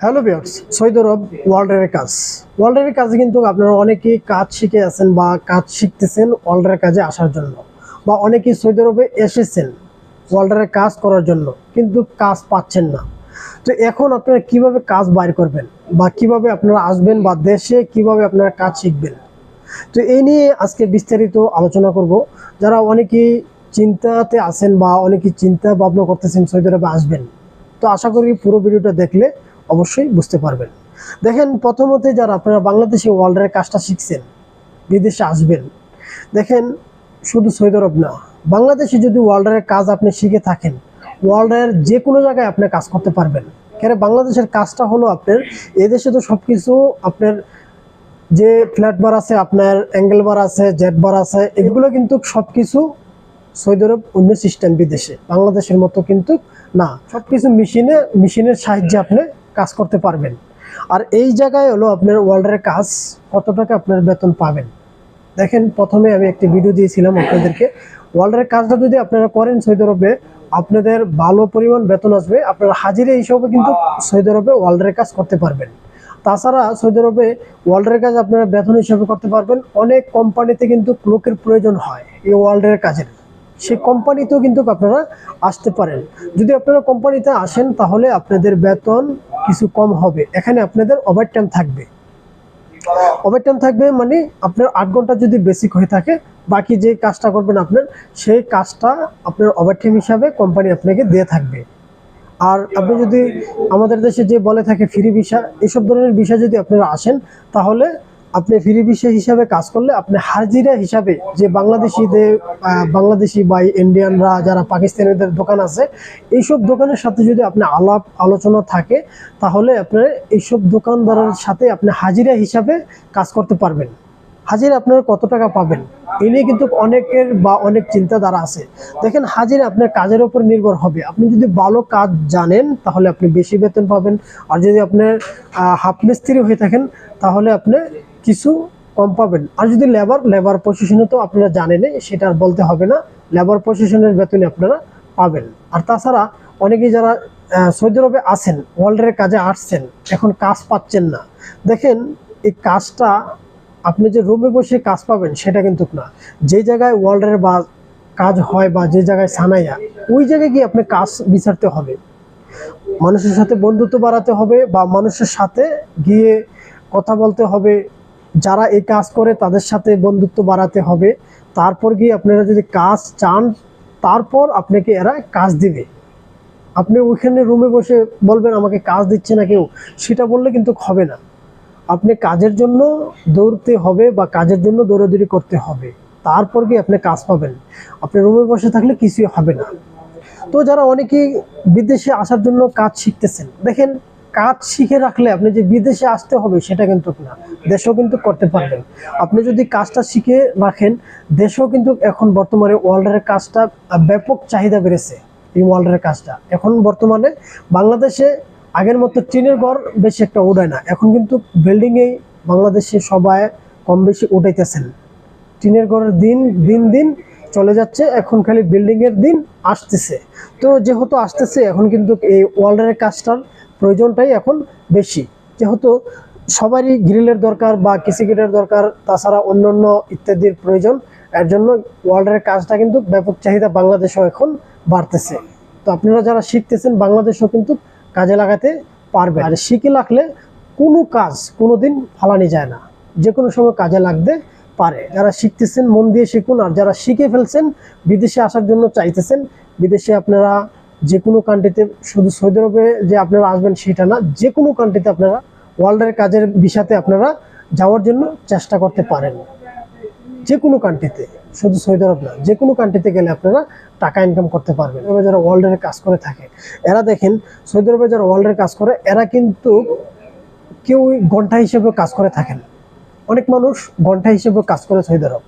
Hello বিয়ার্স সৈদ আরব ওয়ার্ল্ডের কাজ। ওয়ার্ল্ডের কাজে কিন্তু আপনারা অনেকেই কাজ শিখে আছেন বা কাজ শিখতেছেন ওয়ার্ল্ডের কাজে আসার জন্য বা অনেকেই সৌদি আরবে এসেছেন ওয়ার্ল্ডের কাজ করার জন্য, কিন্তু কাজ পাচ্ছেন না। তো এখন আপনারা কীভাবে কাজ বাইর করবেন বা কীভাবে আপনারা আসবেন বা দেশে কীভাবে আপনারা কাজ শিখবেন? তো এই নিয়ে আজকে বিস্তারিত আলোচনা করব। যারা অনেকেই চিন্তাতে আছেন বা অনেকেই চিন্তা ভাবনা করতেছেন সৌদি আরবে আসবেন, তো আশা করি পুরো ভিডিওটা দেখলে অবশ্যই বুঝতে পারবেন। দেখেন, প্রথমতে যারা আপনারা বাংলাদেশে ওয়ার্ল্ডের কাজটা শিখছেন, বিদেশে আসবেন, দেখেন, শুধু সৌদি আরব না, বাংলাদেশে যদি ওয়ার্ল্ডের কাজ আপনি শিখে থাকেন ওয়ার্ল্ডের যে কোনো জায়গায় আপনি কাজ করতে পারবেন। কেন, বাংলাদেশের কাজটা হলো আপনার, এদেশে তো সব কিছু আপনার যে ফ্ল্যাট বার আছে, আপনার অ্যাঙ্গেল বার আছে, জেট বার আছে, এগুলো কিন্তু সব কিছু সৌদি আরব অন্য সিস্টেম বিদেশে। বাংলাদেশের মতো কিন্তু না। সব কিছু মেশিনে, মেশিনের সাহায্যে আপনি কাজ করতে পারবেন। আর এই জায়গায় হলো আপনার ওয়ার্ল্ডের কাজ, কত টাকা আপনার বেতন পাবেন। দেখেন, প্রথমে আমি একটি ভিডিও দিয়েছিলাম আপনাদেরকে। ওয়ার্ল্ডের কাজটা যদি আপনারা করেন সৌদি আরবে, আপনাদের ভালো পরিমাণ বেতন আসবে। আপনারা হাজিরা হিসাবে কিন্তু সৌদি আরবে ওয়ার্ল্ডের কাজ করতে পারবেন। তাছাড়া সৌদি আরবে ওয়ার্ল্ডের কাজ আপনারা বেতন হিসাবে করতে পারবেন। অনেক কোম্পানিতে কিন্তু লোকের প্রয়োজন হয় এই ওয়ার্ল্ডের কাজের। সেই কোম্পানিতেও কিন্তু আপনারা আসতে পারেন। যদি আপনারা কোম্পানিতে আসেন, তাহলে আপনাদের বেতন কিছু কম হবে। এখানে আপনাদের ওভার টাইম থাকবে। ওভার টাইম থাকবে মানে আপনার আট ঘণ্টা যদি বেসিক হয়ে থাকে, বাকি যে কাজটা করবেন আপনার, সেই কাজটা আপনার ওভার টাইম হিসাবে কোম্পানি আপনাকে দিয়ে থাকবে। আর আপনি যদি আমাদের দেশে যে বলে থাকে ফ্রি ভিসা এসব ধরনের বিষয় যদি আপনারা আসেন, তাহলে আপনি ফ্রি ভিসা হিসাবে কাজ করলে আপনি হাজিরা হিসাবে যে বাংলাদেশিদের বাংলাদেশি বা ইন্ডিয়ানরা যারা পাকিস্তানিদের দোকান আছে, এইসব দোকানের সাথে যদি আপনি আলাপ আলোচনা থাকে, তাহলে আপনার এইসব দোকানদারের সাথে আপনি হাজিরা হিসাবে কাজ করতে পারবেন। হাজিরা আপনারা কত টাকা পাবেন? এই নিয়ে কিন্তু অনেকের বা অনেক চিন্তাধারা আছে। দেখেন, হাজিরা আপনার কাজের উপর নির্ভর হবে। আপনি যদি ভালো কাজ জানেন, তাহলে আপনি বেশি বেতন পাবেন। আর যদি আপনার হাফ মিস্ত্রি হয়ে থাকেন, তাহলে আপনি কিছু কম পাবেন। আর যদি লেবার লেবার পজিশনে তো আপনারা জানেনই, সেটা আর বলতে হবে না। লেবার পজিশনের বেতনে আপনারা পাবেন। আর তাছাড়া অনেকেই যারা সৌদি আরবে আছেন ওয়ার্ল্ডের কাজে আসছেন, এখন কাজ পাচ্ছেন না। দেখেন, এই কাজটা আপনি যে রুমে বসে কাজ পাবেন, সেটা কিন্তু না। যে জায়গায় ওয়ার্ল্ডের বা কাজ হয় বা যে জায়গায় সানাইয়া, ওই জায়গায় গিয়ে আপনি কাজ বিচারতে হবে। মানুষের সাথে বন্ধুত্ব বাড়াতে হবে বা মানুষের সাথে গিয়ে কথা বলতে হবে যারা এই কাজ করে তাদের সাথে বন্ধুত্ব বাড়াতে হবে। তারপর গিয়ে আপনারা যদি কাজ চান, তারপর আপনাকে এরা কাজ দিবে। আপনি ওইখানে রুমে বসে বলবেন, আমাকে কাজ দিচ্ছে না কেউ। সেটা বললে কিন্তু হবে না। আপনি কাজের জন্য দৌড়তে হবে বা কাজের জন্য দৌড়াদৌড়ি করতে হবে। তারপর গিয়ে আপনি কাজ পাবেন। আপনি রুমে বসে থাকলে কিছুই হবে না। তো যারা অনেকেই বিদেশে আসার জন্য কাজ শিখতেছেন, দেখেন কাজ শিখে রাখলে আপনি যে বিদেশে আসতে হবে সেটা কিন্তু না। দেশেও কিন্তু করতে পারবেন। আপনি যদি কাজটা শিখে রাখেন, দেশেও কিন্তু এখন বর্তমানে ওয়ার্ল্ডের কাজটা ব্যাপক চাহিদা বেড়েছে এই ওয়ার্ল্ডের কাজটা। এখন বর্তমানে বাংলাদেশে আগের মতো টিনের ঘর বেশি একটা উড়ায় না। এখন কিন্তু বিল্ডিংয়েই বাংলাদেশে সবাই কম বেশি উঠাইতেছেন। টিনের ঘরের দিন দিন দিন চলে যাচ্ছে। এখন খালি বিল্ডিং এর দিন আসতেছে। তো যেহেতু আসতেছে, এখন কিন্তু এই ওয়ার্ল্ডের কাজটার প্রয়োজনটাই এখন বেশি। যেহেতু সবারই গ্রিলের দরকার বা কিসি গ্রিলের দরকার, তাছাড়া অন্যান্য ইত্যাদির প্রয়োজন। এর জন্য ওয়ার্ল্ডের কাজটা কিন্তু ব্যাপক চাহিদা বাংলাদেশেও এখন বাড়তেছে। তো আপনারা যারা শিখতেছেন বাংলাদেশও কিন্তু কাজে লাগাতে পারবে আর শিখে লাগলে কোনো কাজ কোনো দিন ফালানি যায় না। যে কোনো সময় কাজে লাগতে পারে। যারা শিখতেছেন, মন দিয়ে শিখুন। আর যারা শিখে ফেলছেন, বিদেশে আসার জন্য চাইতেছেন, বিদেশে আপনারা যে কোনো কান্ট্রিতে শুধু সৌদি আরবে যে আপনারা আসবেন সেটা না, যে কোনো কান্ট্রিতে আপনারা ওয়ার্ল্ডের কাজের বিষাতে আপনারা যাওয়ার জন্য চেষ্টা করতে পারেন। যে কোনো কান্ট্রিতে শুধু সৌদি আরব না, যে কোনো কান্ট্রিতে গেলে আপনারা টাকা ইনকাম করতে পারবেন। এবার যারা ওয়ার্ল্ডের কাজ করে থাকে, এরা দেখেন সৌদি আরবে যারা ওয়ার্ল্ডের কাজ করে, এরা কিন্তু কেউ ঘণ্টা হিসেবে কাজ করে থাকেন অনেক মানুষ ঘণ্টা হিসেবে কাজ করে সৌদি আরব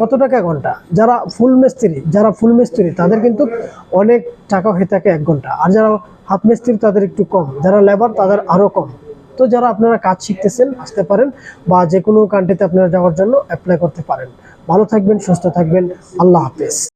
কত টাকা ঘণ্টা? যারা ফুল মিস্ত্রি, যারা ফুল মিস্ত্রি, তাদের কিন্তু অনেক টাকা হয়ে থাকে এক ঘণ্টা। আর যারা হাফ মিস্ত্রি, তাদের একটু কম। যারা লেবার তাদের আরও কম। তো যারা আপনারা কাজ শিখতেছেন, আসতে পারেন বা যে কোনো কান্ট্রিতে আপনারা যাওয়ার জন্য অ্যাপ্লাই করতে পারেন। ভালো থাকবেন, সুস্থ থাকবেন। আল্লাহ হাফেজ।